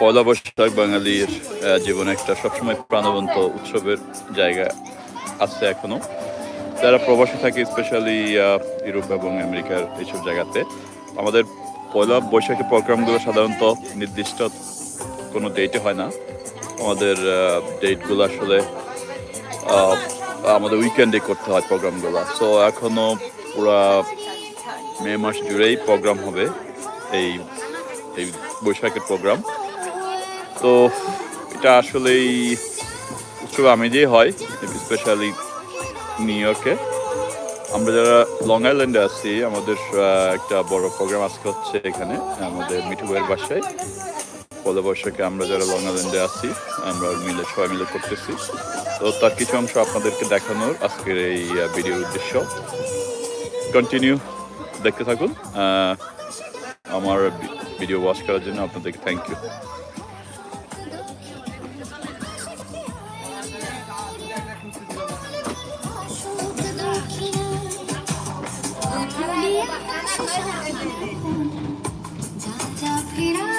পয়লা বৈশাখ বাঙালির জীবনে একটা সবসময় প্রাণবন্ত উৎসবের জায়গা আছে এখনও। যারা প্রবাসী থাকে স্পেশালি ইউরোপ এবং আমেরিকার এইসব জায়গাতে, আমাদের পয়লা বৈশাখী প্রোগ্রামগুলো সাধারণত নির্দিষ্ট কোনো ডেটে হয় না। আমাদের ডেটগুলো আসলে আমাদের উইকেন্ডে করতে হয় প্রোগ্রামগুলো। সো এখনও পুরা মে মাস জুড়েই প্রোগ্রাম হবে এই এই বৈশাখের প্রোগ্রাম তো এটা আসলেই উৎসব আমেজেই হয় স্পেশালি নিউ ইয়র্কে আমরা যারা লং আইল্যান্ডে আছি, আমাদের একটা বড় প্রোগ্রাম আজকে হচ্ছে এখানে, আমাদের মিঠু ভাইয়ের বাসায়। পয়লা বৈশাখে আমরা যারা লং আইল্যান্ডে আছি, আমরা মিলে, সবাই মিলে করতেছি। তো তার কিছু অংশ আপনাদেরকে দেখানোর আজকের এই ভিডিওর উদ্দেশ্য। কন্টিনিউ দেখতে থাকুন। আমার ভিডিও ওয়াচ করার জন্য আপনাদেরকে থ্যাংক ইউ যা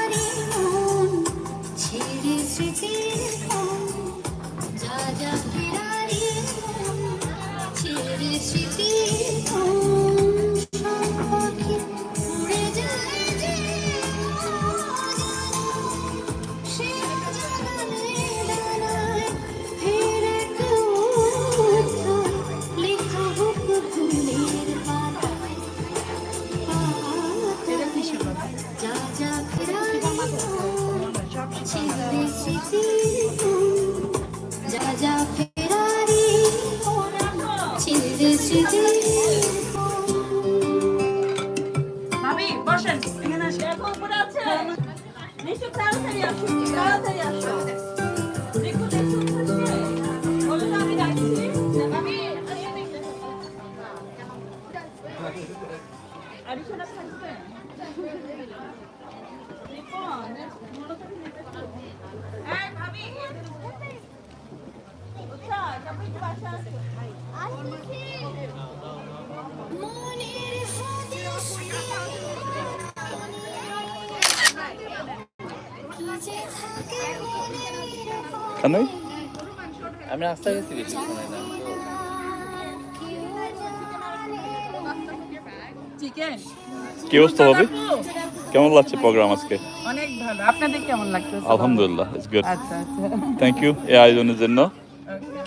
কেন আমি রাস্তায় গেছি বেশি সময় না। কি অবস্থা হবে কেমন লাগছে প্রোগ্রাম আজকে? অনেক ভালো। আপনাদের কেমন লাগতেছে আলহামদুলিল্লাহ ইটস গুড আচ্ছা আচ্ছা। থ্যাংক ইউ এই আয়োজনের জন্য।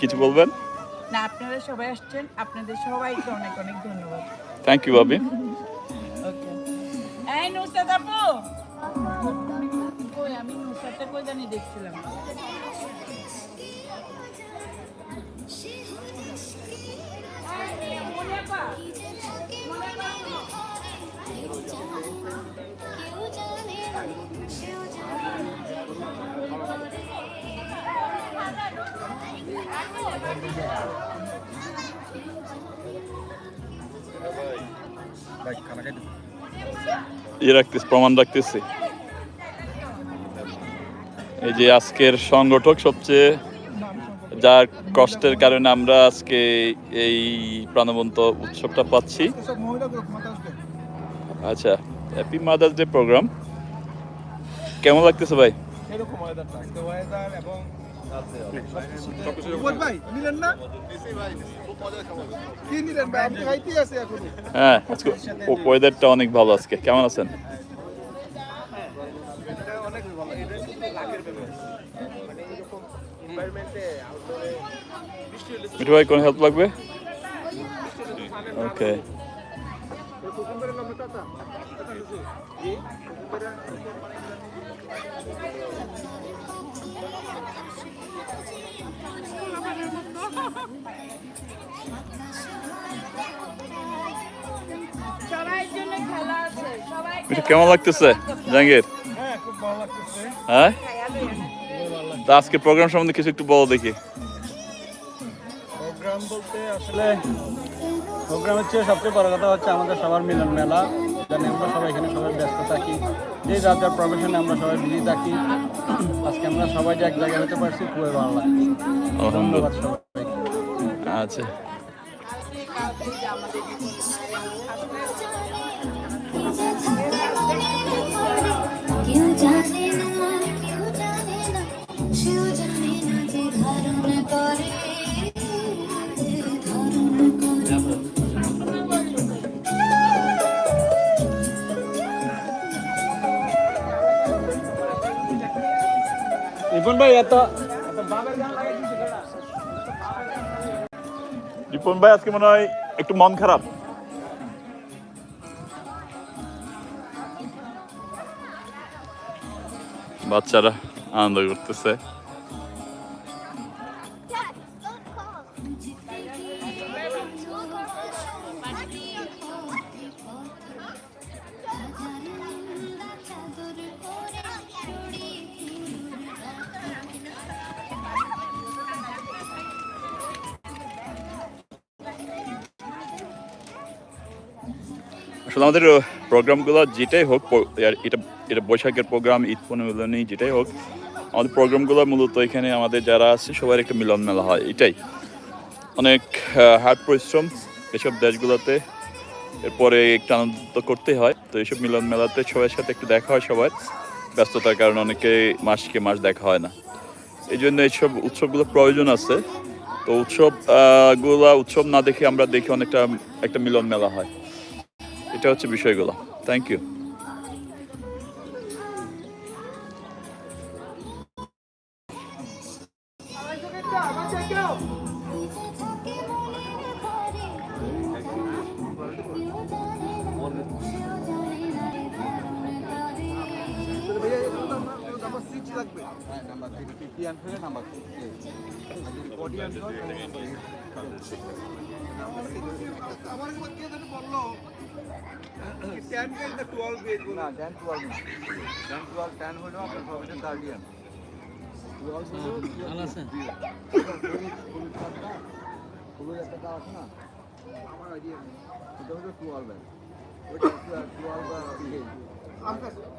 কিছু বলবেন? না আপনারা সবাই আসছেন। আপনাদের সবাইকে অনেক অনেক ধন্যবাদ। থ্যাংক ইউ ভাবি। কই জানি দেখছিলাম। ইয়ে রাখতেছি প্রমাণ রাখতেছি। এই যে আজকের সংগঠক সবচেয়ে যার কষ্টের কারণে আমরা আজকে এই প্রাণবন্ত উৎসবটা পাচ্ছি। আচ্ছা হ্যাপি মাদার্স ডে প্রোগ্রাম কেমন লাগতেছে ভাই? এরকম ওয়েদারটা হ্যাঁ ওয়েদারটা অনেক ভালো আজকে। কেমন আছেন এটা অনেক ভালো এটা কিন্তু লাকের ব্যাপার মানে এরকম এনভায়রনমেন্টে আউটডোরে বৃষ্টি হলে মিঠু ভাই কোনো হেল্প লাগবে? ওকে কেমন লাগতেছে জাহাঙ্গীর? হ্যাঁ খুব ভালো লাগতেছে। হ্যাঁ? লাগছে তা আজকে প্রোগ্রাম সম্বন্ধে কিছু একটু বলো দেখি। প্রোগ্রাম বলতে আসলে প্রোগ্রাম হচ্ছে সবচেয়ে বড় কথা হচ্ছে আমাদের সবার মিলন মেলা জানি আমরা সবাই এখানে সবাই ব্যস্ত থাকি। যে যার যার প্রফেশনে আমরা সবাই বিজি থাকি। আজকে আমরা সবাই যে এক জায়গায় হতে পারছি খুবই ভালো লাগছে। ধন্যবাদ সবাইকে। আচ্ছা। কি রিপন ভাই এত? রিপন ভাই আজকে মনে হয় একটু মন খারাপ। বাচ্চারা আনন্দ করতেছে। আসলে আমাদের প্রোগ্রামগুলো যেটাই হোক এটা এটা বৈশাখের প্রোগ্রাম, ঈদ পুনর্মিলনী, যেটাই হোক, আমাদের প্রোগ্রামগুলো মূলত এখানে আমাদের যারা আছে সবার একটা মিলন মেলা হয়, এটাই। অনেক হার্ড পরিশ্রম এসব দেশগুলোতে, এরপরে একটু আনন্দ করতে হয়। তো এইসব মিলন মেলাতে সবার সাথে একটু দেখা হয় সবার, ব্যস্ততার কারণে অনেকে মাসকে মাস দেখা হয় না। এই জন্য এইসব উৎসবগুলো প্রয়োজন আছে। তো উৎসবগুলা, উৎসব না দেখে আমরা দেখি অনেকটা, একটা মিলন মেলা হয়। এটা হচ্ছে বিষয়গুলো। থ্যাংক ইউ হ্যাঁ, নাম্বার ফর্টি আনতে হবে, না, 10, 12 না। 10, 12, 10 হলো আপনার গার্ডিয়ান। 12 হলো ভালো আছেন? পুলিশ একটা কাজ আছে না? হলো 12 ব্যাগ। ওইটা 12 ব্যাগ, এই।